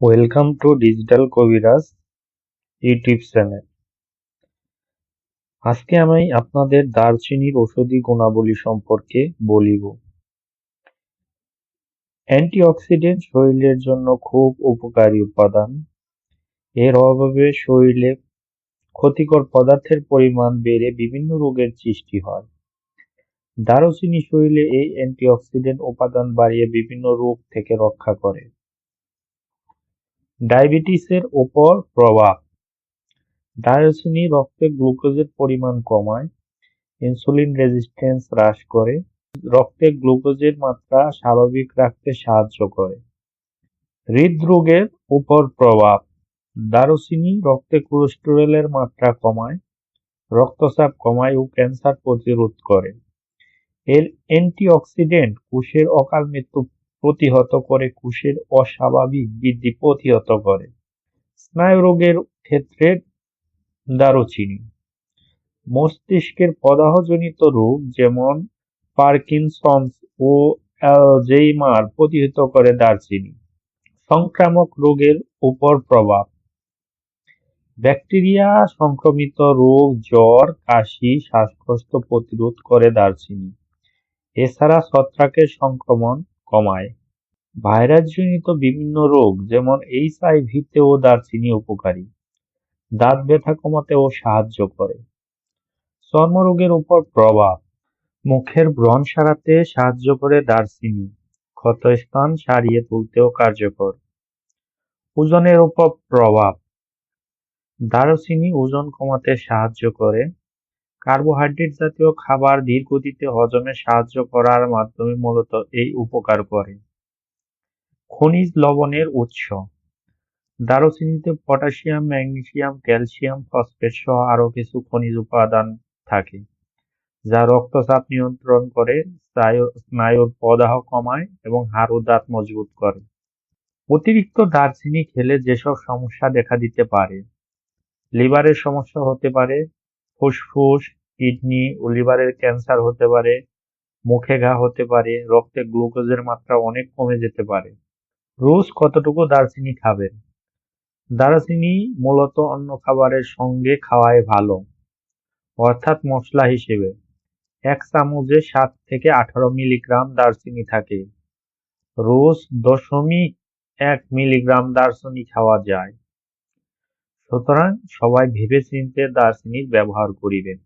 Welcome to digital Kabiraj YouTube channel আজকে আমি আপনাদের দারচিনির ওষুধি গুণাবলী সম্পর্কে বলিব। অ্যান্টিঅক্সিডেন্ট শরীরের জন্য খুব উপকারী উপাদান। এর অভাবে শরীরে ক্ষতিকর পদার্থের পরিমাণ বেড়ে বিভিন্ন রোগের সৃষ্টি হয়। দারচিনি শরীরে এই অ্যান্টিঅক্সিডেন্ট উপাদান বাড়িয়ে বিভিন্ন রোগ থেকে রক্ষা করে। ডায়াবেটিসের ওপর প্রভাব। দারুচিনি রক্তে গ্লুকোজের পরিমাণ কমায়, ইনসুলিন রেজিস্ট্যান্স হ্রাস করে, রক্তে গ্লুকোজের মাত্রা স্বাভাবিক রাখতে সাহায্য করে। হৃদরোগের উপর প্রভাব। দারুচিনি রক্তে কোলেস্টেরলের মাত্রা কমায়, রক্তচাপ কমায় ও ক্যান্সার প্রতিরোধ করে। এর অ্যান্টিঅক্সিডেন্ট কোষের অকাল মৃত্যু প্রতিহত করে কোষের অস্বাভাবিক বৃদ্ধি প্রতিহত করে। স্নায়ুরোগের ক্ষেত্রে দারুচিনি। মস্তিষ্কের প্রদাহজনিত রোগ যেমন পার্কিনসন্স ও অ্যালজেইমার প্রতিহত করে দারচিনি। সংক্রামক রোগের উপর প্রভাব। ব্যাকটেরিয়া সংক্রমিত রোগ, জ্বর, কাশি, শ্বাসকষ্ট প্রতিরোধ করে দারচিনি। এছাড়া ছত্রাকের সংক্রমণ কমায়। ভাইরাসজনিত বিভিন্ন রোগ, যেমন এইচআইভিতেও দারচিনি উপকারী। দাঁত ব্যথা কমাতেও সাহায্য করে। চর্মরোগের উপর প্রভাব। মুখের ব্রণ সারাতে সাহায্য করে দারচিনি। ক্ষতস্থান সারিয়ে তুলতেও কার্যকর। ওজনের উপর প্রভাব। দারুচিনি ওজন কমাতে সাহায্য করে। কার্বোহাইড্রেট জাতীয় খাবার ধীরগতিতে হজমে সাহায্য করার মাধ্যমে মূলত এই উপকার করে। খনিজ লবণের উৎস। দারুচিনিতে পটাশিয়াম, ম্যাগনেসিয়াম, ক্যালসিয়াম, ফসফেট সহ আরও কিছু খনিজ উপাদান থাকে, যা রক্তচাপ নিয়ন্ত্রণ করে স্নায়ুর প্রদাহ কমায় এবং হাড় ও দাঁত মজবুত করে। অতিরিক্ত দারচিনি খেলে যেসব সমস্যা দেখা দিতে পারে, লিভারের সমস্যা হতে পারে, ফুসফুস, কিডনি ও লিভারের ক্যান্সার হতে পারে, মুখে ঘা হতে পারে, রক্তে গ্লুকোজের মাত্রা অনেক কমে যেতে পারে। রোজ কতটুকু দারচিনি খাবেন? দারচিনি মূলত অন্য খাবারের সঙ্গে খাওয়াই ভালো, অর্থাৎ মশলা হিসেবে। এক চামচে সাত থেকে আঠারো মিলিগ্রাম দারচিনি থাকে। রোজ দশমিক এক মিলিগ্রাম দারচিনি খাওয়া যায়। সুতরাং সবাই ভেবে চিনতে দারচিনির ব্যবহার করিবেন।